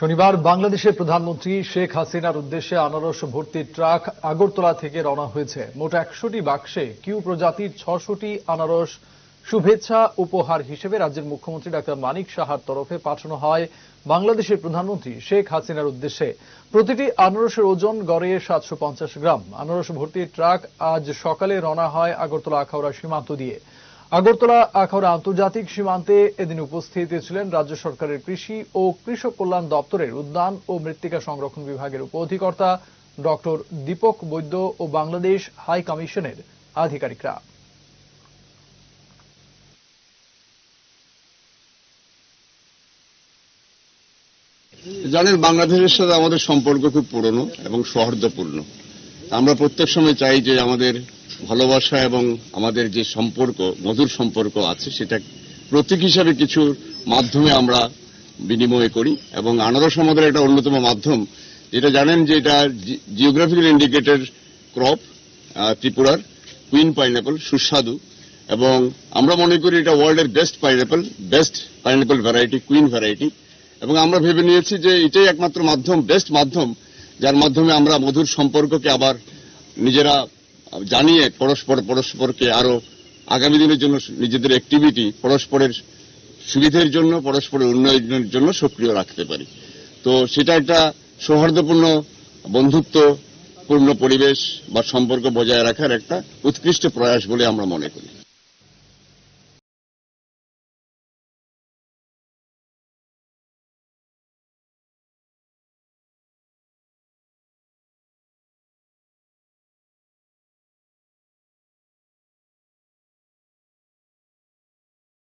শনিবার বাংলাদেশের প্রধানমন্ত্রী শেখ হাসিনার উদ্দেশ্যে আনারস ভর্তি ট্রাক আগরতলা থেকে রওনা হয়েছে। মোট একশোটি বাক্সে কিউ প্রজাতির ছশোটি আনারস শুভেচ্ছা উপহার হিসেবে রাজ্যের মুখ্যমন্ত্রী ডাক্তার মানিক সাহার তরফে পাঠানো হয় বাংলাদেশের প্রধানমন্ত্রী শেখ হাসিনার উদ্দেশ্যে। প্রতিটি আনারসের ওজন গড়ে সাতশো পঞ্চাশ গ্রাম। আনারস ভর্তি ট্রাক আজ সকালে রওনা হয় আগরতলা আখাউড়া সীমান্ত দিয়ে। আগরতলা আখাউড়া আন্তর্জাতিক সীমান্তে এদিন উপস্থিত ছিলেন রাজ্য সরকারের কৃষি ও কৃষক কল্যাণ দপ্তরের উদ্যান ও মৃত্তিকা সংরক্ষণ বিভাগের উপ অধিকর্তা ডক্টর দীপক বৈদ্য ও বাংলাদেশ হাই কমিশনের আধিকারিকরা। জানেন, বাংলাদেশের সাথে আমাদের সম্পর্ক খুব পুরনো এবং সৌহার্দ্যপূর্ণ। আমরা প্রত্যেক সময় চাই যে আমাদের ভালোবাসা এবং আমাদের যে সম্পর্ক, মধুর সম্পর্ক আছে, সেটা প্রতীক হিসাবে কিছু মাধ্যমে আমরা বিনিময় করি এবং আনারস আমাদের একটা অন্যতম মাধ্যম। যেটা জানেন যে এটা জিওগ্রাফিক্যাল ইন্ডিকেটর ক্রপ ত্রিপুরার কুইন পাইনাপল সুস্বাদু। এবং আমরা মনে করি এটা ওয়ার্ল্ডের best pineapple best pineapple variety queen variety এবং আমরা ভেবে নিয়েছি যে এটাই একমাত্র মাধ্যম বেস্ট মাধ্যম, যার মাধ্যমে আমরা মধুর সম্পর্ককে আবার নিজেরা জানিয়ে পরস্পর পরস্পরকে আরও আগামী দিনের জন্য নিজেদের অ্যাক্টিভিটি পরস্পরের সুবিধের জন্য, পরস্পরের উন্নয়নের জন্য সক্রিয় রাখতে পারি। তো সেটা একটা সৌহার্দ্যপূর্ণ, বন্ধুত্বপূর্ণ পরিবেশ বা সম্পর্ক বজায় রাখার একটা উৎকৃষ্ট প্রয়াস বলে আমরা মনে করি।